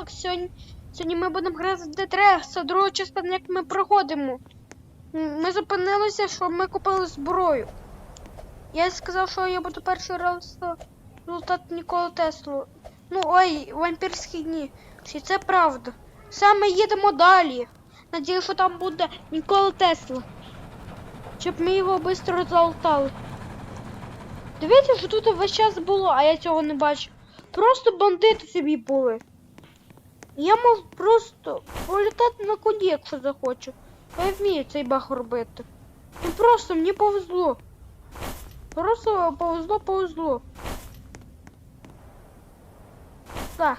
Алекс, сьогодні, сьогодні ми будемо грати в Детрекса, другу частину, як ми проходимо. Ми зупинилися, що ми купили зброю. Я сказав, що я буду перший раз лутати Ніколу Теслу. Ну, ой, вампірські дні. Чи це правда? Саме їдемо далі. Надію, що там буде Нікола Тесла. Щоб ми його швидко залутали. Дивіться, що тут весь час було, а я цього не бачу. Просто бандити собі були. Я мав просто політати на коні, якщо захочу. Я вмію цей баг робити. Ну просто мені повезло. Просто повезло, повезло. Так.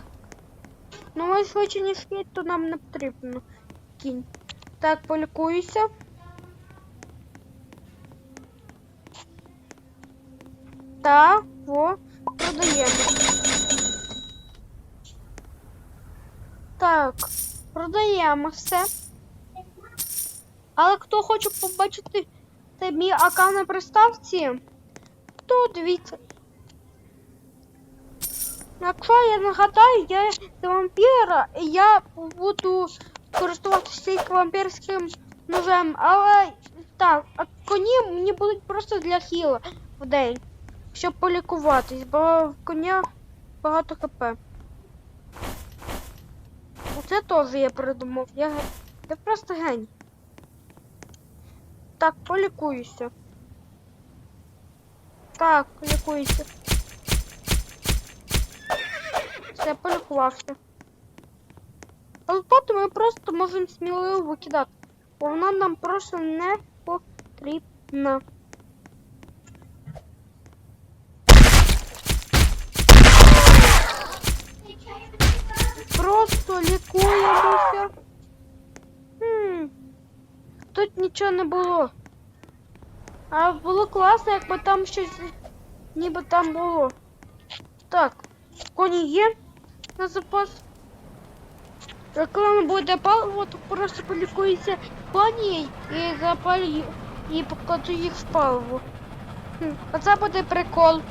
Ну ми швидше ніж кінь, то нам не потрібно. Кінь. Так, полікуюся. Так, во, продаємо. Так, продаємо все. Але хто хоче побачити цей мій аккаунт на приставці, то дивіться. Якщо я нагадаю, я за вампіра, і я буду користуватися тільки вампірським ножем, але так, а коні мені будуть просто для хіла в день, щоб полікуватись, бо в коня багато хп. Оце теж я придумав. Я, я просто геній. Так, полікуюся. Так, лікуюся. Все, полікувався. Але потім ми просто можемо сміливо викидати. Бо вона нам просто не потрібна. Просто. Хм. Тут нічого не було. А було класно, якби там щось ніби там було. Так, коні є на запас. А не буде паливо, то просто полікуюся коні і запалю і покладу їх в паливо. Хм, Оце буде прикол.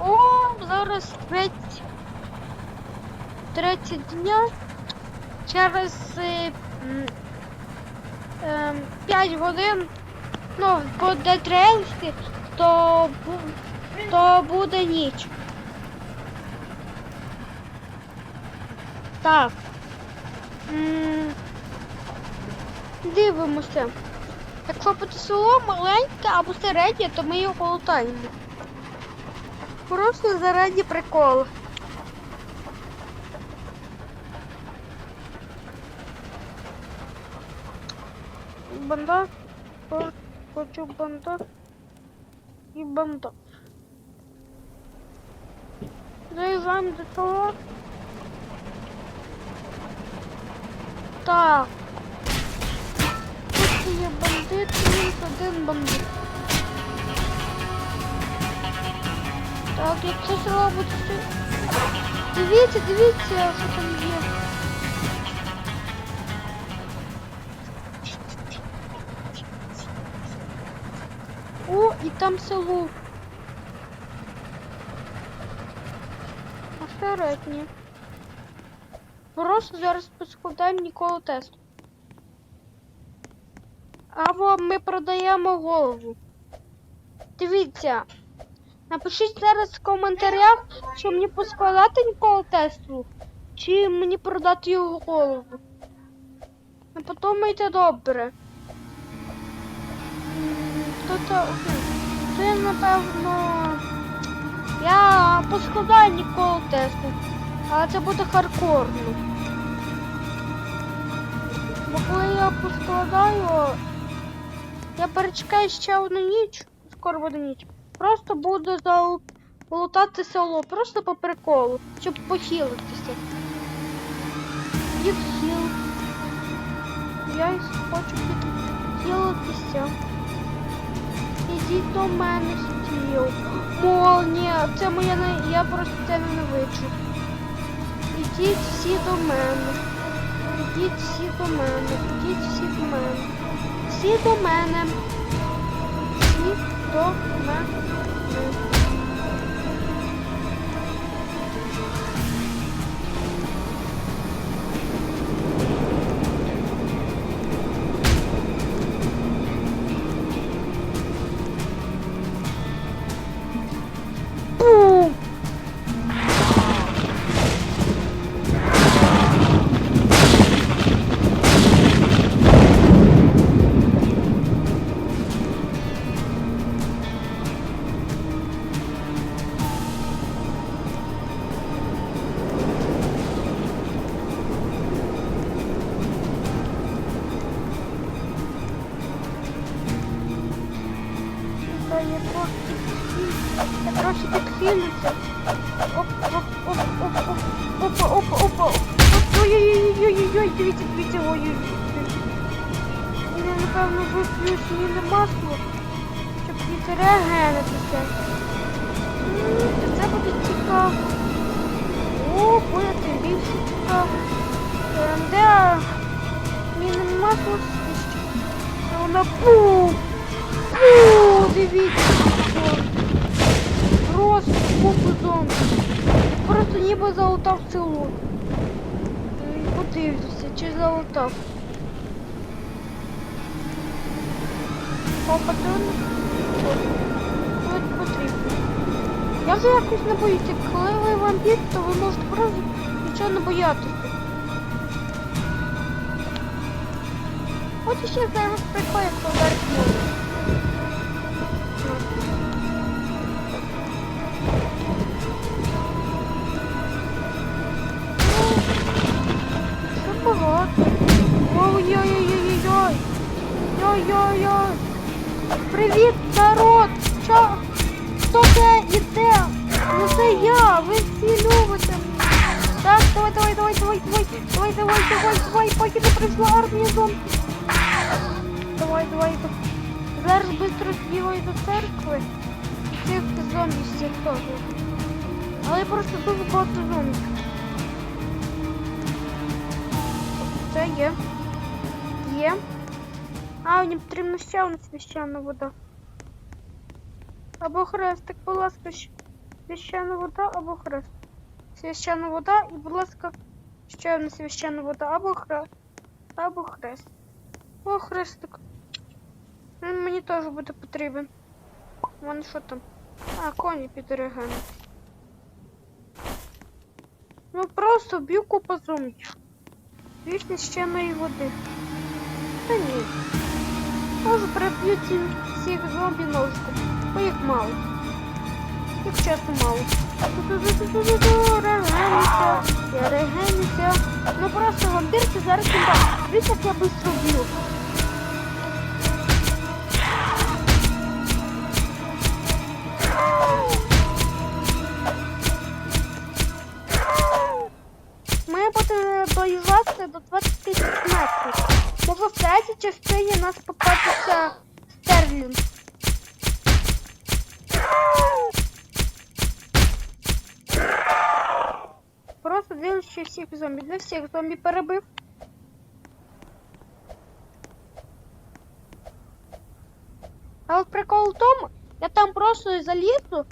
О, зараз треть, 30 дня. Через е, м, ем, 5 годин, ну, буде тренськи, то, то буде ніч. Так. Дивимося. Якщо буде село маленьке або середнє, то ми його лутаємо. Просто заради приколу. Банда. Хо- Хочу банда. І банда. Заїжджаємо до того. Так. Тут є бандит, мінус один бандит. Так, якщо село буде... сі- Дивіться, дивіться, що там є. О, і там село. А. Просто зараз поскладаємо Ніколу Теслу. Або ми продаємо голову. Дивіться. Напишіть зараз в коментарях, що мені поскладати Ніколу Теслу, чи мені продати його голову. Не подумайте добре. То то, це напевно. Я поскладаю Ніколу Теслу, але це буде хардкорно. Бо коли я поскладаю, я перечекаю ще одну ніч, скоро буде ніч. Просто буду залутати село, просто по приколу, щоб похилитися. І хіл. Я хочу підхилитися. Ідіть до мене стіл. Молнія, це моя не... я просто це ненавиджу. Ідіть всі до мене. Ідіть всі до мене. Ідіть всі до мене. Всі до мене. Всі до мене. падає, коротше так хилиться. Опа, опа, опа. Ой-ой-ой-ой-ой, дивіться, дивіться, ой-ой. Я, напевно, виплю сніжне масло, щоб не генетися. Це буде цікаво. О, буде тим більше цікаво. Де сніжне масло? Вона пу! Пу! Дивіться. Просто купу зомбі. Просто ніби залутав цілу. Подивлюся, чи залутав. Патрони. От потрібно. Я вже якось не боюся. Коли ви вампір, то ви можете просто нічого не боятися. От ще зараз прикол, як багато. Ой-ой-ой-ой-ой. Ой-ой-ой. Привіт, народ! Що? Хто це іде? Ну це я! Ви всі любите. Так, давай, давай, давай, давай, давай, давай, давай, давай, давай, поки не прийшла армія зомбі. Давай, давай, давай. Зараз швидко збігаю до церкви. Цих зомбі всіх теж. Але просто дуже багато зомбі. Є. Є. А, мені потрібна ще одна священна вода. Або хрестик, будь ласка, священна вода або хрест. Священна вода і, будь ласка, ще одна священна вода або хрест. Або хрест. О, хрестик. Він мені теж буде потрібен. Мене що там? А, коні підрегани. Ну просто б'ю купа зомбів. Дві священної води. Та ні. Може переб'ю ці всіх зомбі ножиком. Бо їх мало. Їх чесно мало. Ту-ту-ту-ту-ту-ту, Я регенюся. Ну просто вампір це зараз не так. Дивіться, як я швидко б'ю. Доїжджати до 20 тисяч метрів. Може в третій частині нас попадеться Стерлінг. Просто дивлячись всіх зомбі. Не всіх зомбі перебив. А от прикол в тому, я там просто залізу,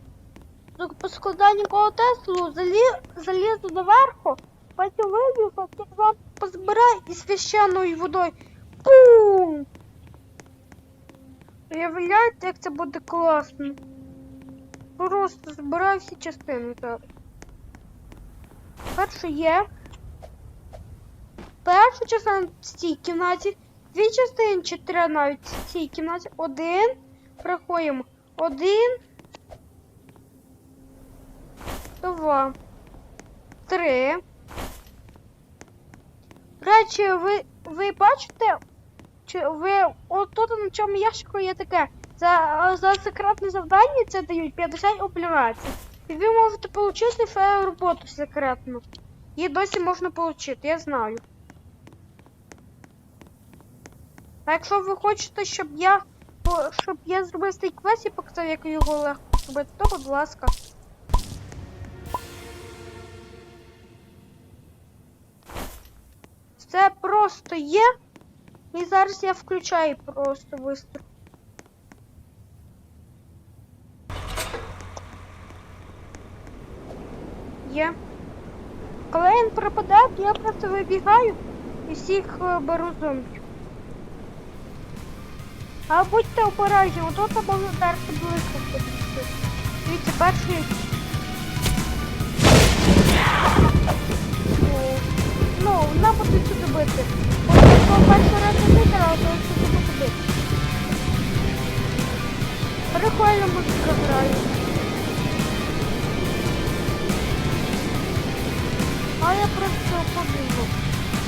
по складанню коло Теслу, залі, залізу доверху, потім вибіг, потім вам позбираю і священною водою. Пум! Уявляєте, як це буде класно? Просто збираю всі частини зараз. Перше є. Перша частина в цій кімнаті. Дві частини чи три в цій кімнаті. Один. Приходимо. Один. Два. Три. Речі, ви, ви бачите? Чи ви отут на цьому ящику є таке. За, за секретне завдання це дають 50 операцій. І ви можете отримати свою роботу секретну. Її досі можна отримати, я знаю. А якщо ви хочете, щоб я щоб я зробив цей квест і показав, як його легко зробити, то будь ласка. Є. І зараз я включаю просто быстро. Є. Коли він пропадає, то я просто вибігаю і всіх е, беру зомбі. А будьте обережні, отут можна дерти близько. Дивіться, перший. Ну, вона буде сюди бити. От якщо перший раз не виграла, то сюди буде бити. Прикольно музика грає. А я просто подумав.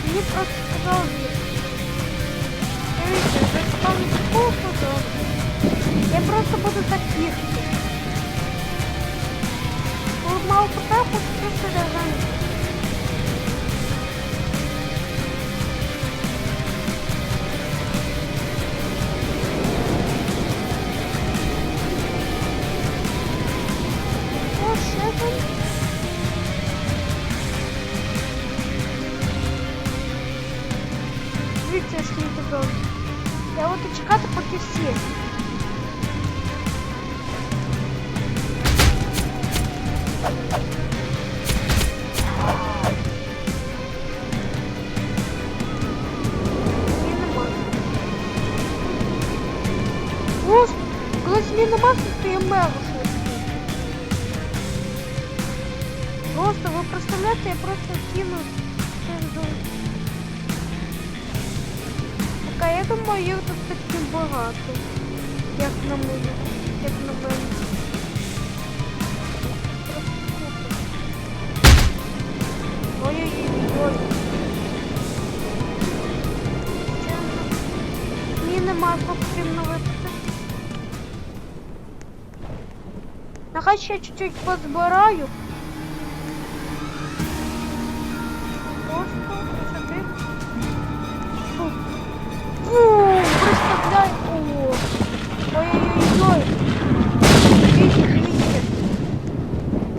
Мені просто сказали ні. Дивіться, це там купу Я просто буду так. Коли мало потрапити, то просто реально. Коли зміни масу, то я швидкий. Просто, ви представляєте, я просто кину Так, я думаю, їх тут таки багато. Як на мене. Як на мене. Ой-ой-ой. Ні, нема, Нехай ще чуть-чуть позбираю. Ой-ой-ой.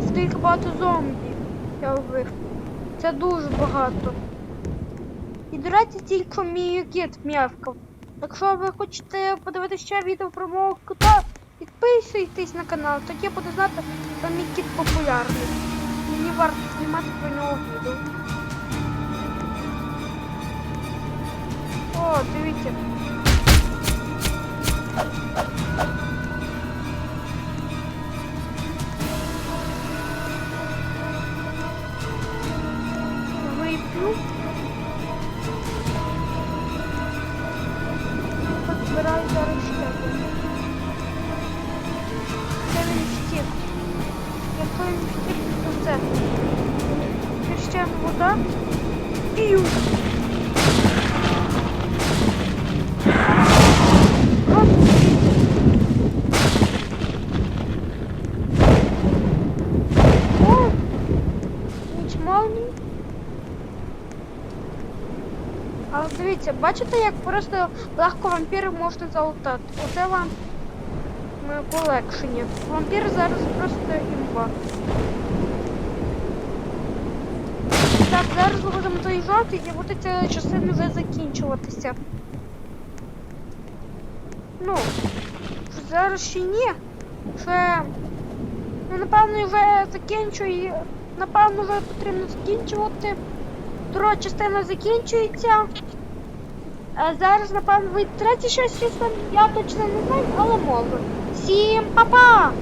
Скільки багато зомбі. Я вбив. Це дуже багато. І до речі, тільки мій кіт м'явкав. Якщо ви хочете подивитися ще відео про мого кота, підписуйтесь на канал, тоді я буду знати, що мій кіт популярний. Мені варто знімати про нього відео. О, дивіться. Дивіться, бачите, як просто легко вампірів можна залутати. Оце вам моє полегшення. Вампір зараз просто імба. Так, зараз будемо доїжджати і буде ця частина вже закінчуватися. Ну, зараз ще ні. Ще, ну, напевно, вже закінчую. Напевно, вже потрібно закінчувати. Друга частина закінчується. Зараз, напевно, вийде третя частина, я точно не знаю, але можу. Всім па-па!